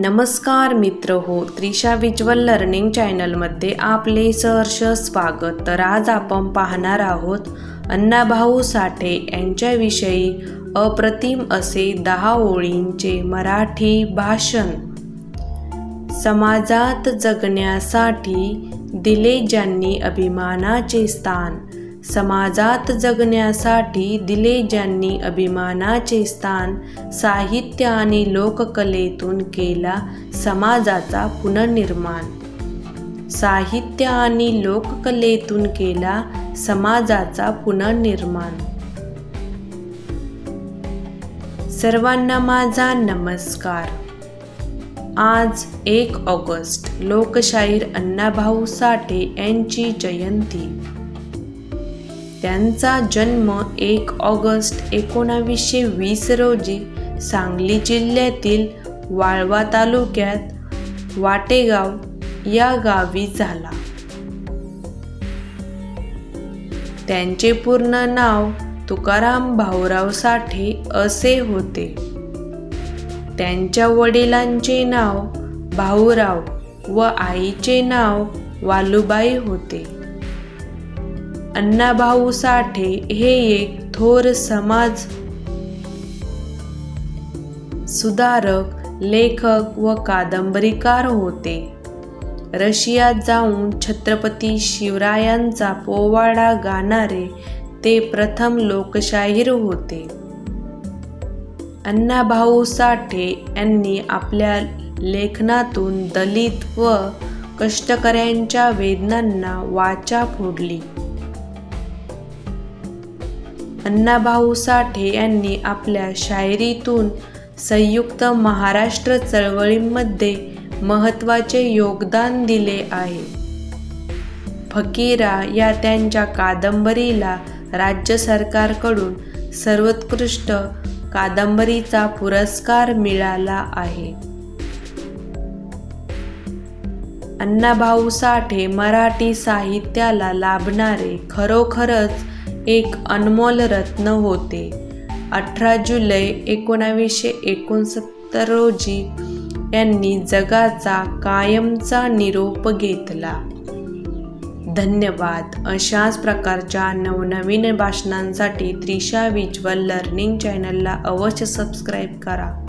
नमस्कार मित्र हो त्रिशा विज्वल लर्निंग चॅनलमध्ये आपले सहर्ष स्वागत. तर आज आपण पाहणार आहोत अण्णाभाऊ साठे यांच्याविषयी अप्रतिम असे दहा ओळींचे मराठी भाषण. समाजात जगण्यासाठी दिले ज्यांनी अभिमानाचे स्थान समाजात जगण्यासाठी दिले ज्यांनी अभिमानाचे स्थान साहित्य आणि लोककलेतून केला समाजाचा पुनर्निर्माण. साहित्य आणि लोककलेतून केला समाजाचा पुनर्निर्माण. सर्वांना माझा नमस्कार. आज एक ऑगस्ट लोकशाहीर अण्णाभाऊ साठे यांची जयंती. त्यांचा जन्म एक ऑगस्ट एकोणावीसशे वीस रोजी सांगली जिल्ह्यातील वाळवा तालुक्यात वाटेगाव या गावी झाला. त्यांचे पूर्ण नाव तुकाराम भाऊराव साठे असे होते. त्यांच्या वडिलांचे नाव भाऊराव व आईचे नाव वालुबाई होते. अण्णाभाऊ साठे हे एक थोर समाज सुधारक लेखक व कादंबरीकार होते. रशियात जाऊन छत्रपती शिवरायांचा पोवाडा गाणारे ते प्रथम लोकशाहीर होते. अण्णाभाऊ साठे यांनी आपल्या लेखनातून दलित व कष्टकऱ्यांच्या वेदनांना वाचा फोडली. अण्णाभाऊ साठे यांनी आपल्या शायरीतून संयुक्त महाराष्ट्र चळवळीमध्ये महत्त्वाचे योगदान दिले आहे. फकीरा या त्यांच्या कादंबरीला राज्य सरकारकडून सर्वोत्कृष्ट कादंबरीचा पुरस्कार मिळाला आहे. अण्णाभाऊ साठे मराठी साहित्याला लाभणारे खरोखरच एक अनमोल रत्न होते. अठरा जुलै एकोणावीसशे एकोणसत्तर रोजी यांनी जगाचा कायमचा निरोप घेतला. धन्यवाद. अशाच प्रकारच्या नवनवीन भाषणांसाठी त्रिशा विज्वल लर्निंग चॅनलला अवश्य सबस्क्राईब करा.